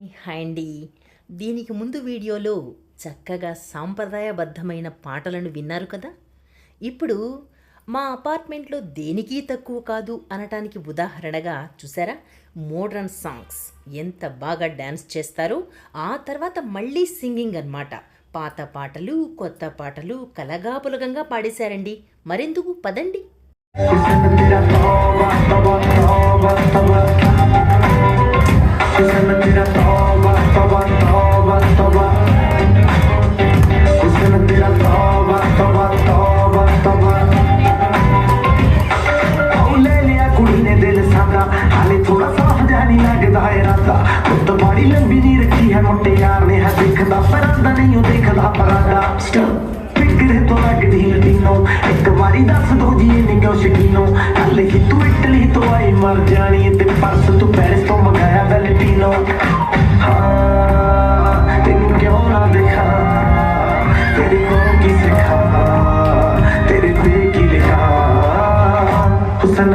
Hi అండి. దీనికి ముందు వీడియోలో చక్కగా సాంప్రదాయబద్ధమైన పాటలను విన్నారు కదా? ఇప్పుడు మా అపార్ట్మెంట్లో దేనికి తక్కువ కాదు అనటానికి ఉదాహరణగా చూసారా? Modern songs. ఎంత బాగా డ్యాన్స్ చేస్తారో ఆ తర్వాత మళ్ళీ సింగింగ్ అన్నమాట. పాత పాటలు కొత్త పాటలు కలగాపులగంగా పాడేశారండి. మరెందుకు? పదండి. ਤੌਬਾ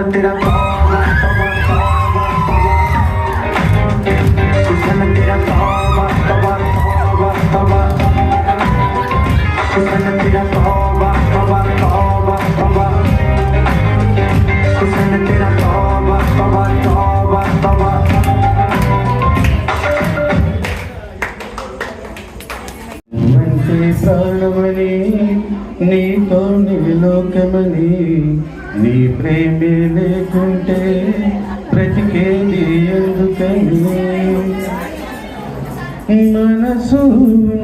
అంటే ప్రాణమని నీతో నిలోకమని నీ ప్రేమే లేకుంటే బ్రతికేది ఎందుకని? మనసు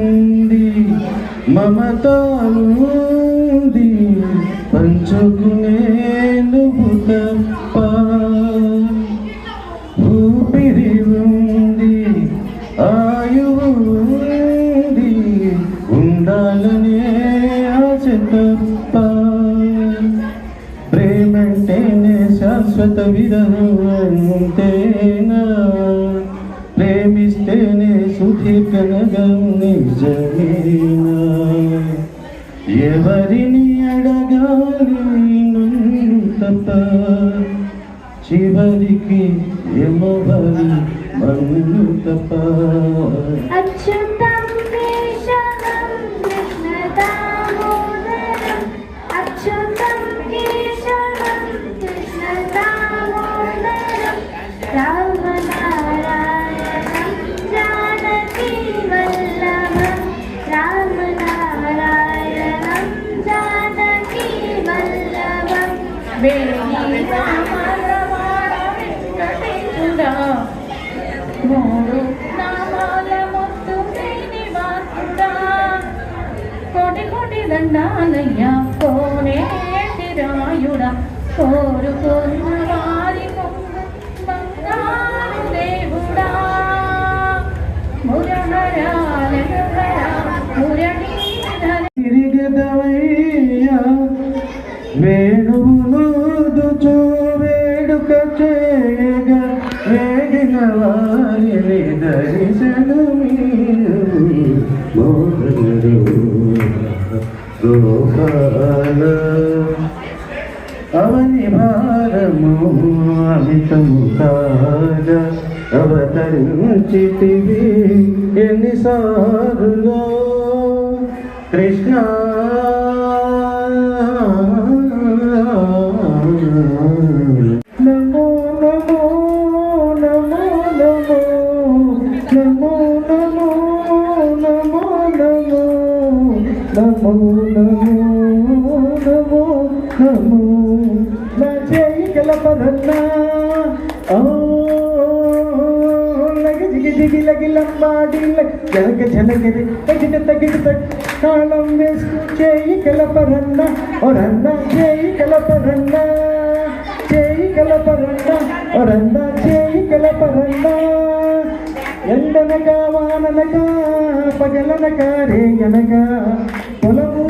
ఉంది మమత ఉంది పంచుకునే శాశ్వత విరహంతేనా ప్రేమిస్తేనే సుధి కనగం నిజమేనా? ఎవరిని అడగాలి చివరికి ఏమో భరి మన్ను తప్ప మూడు నామాల ముత్తు శ్రీనివాసుడా కోటి కోటి దండాలయ్యా కోనేటి రాయుడా కోరుకున్న వారి కొంగు బంగారు దేవుడా మురహరాల మురళీధర తిరిగదవయ్యా వారిని దర్శనమీరు గోపాల అవని భారము అమితము కాద అవతరించితివి ఎన్నిసారులో కృష్ణ నమో నమో నమో నమో నా చేయి కలపదన్నా ఓ లగ జిగి తగిన తగిన తాళం వేసు చేయి కలపరన్న ఒరన్న చేయి కలపరన్న చేయి కలపరన్న ఒరన్న చేయి కలపరన్న పొలము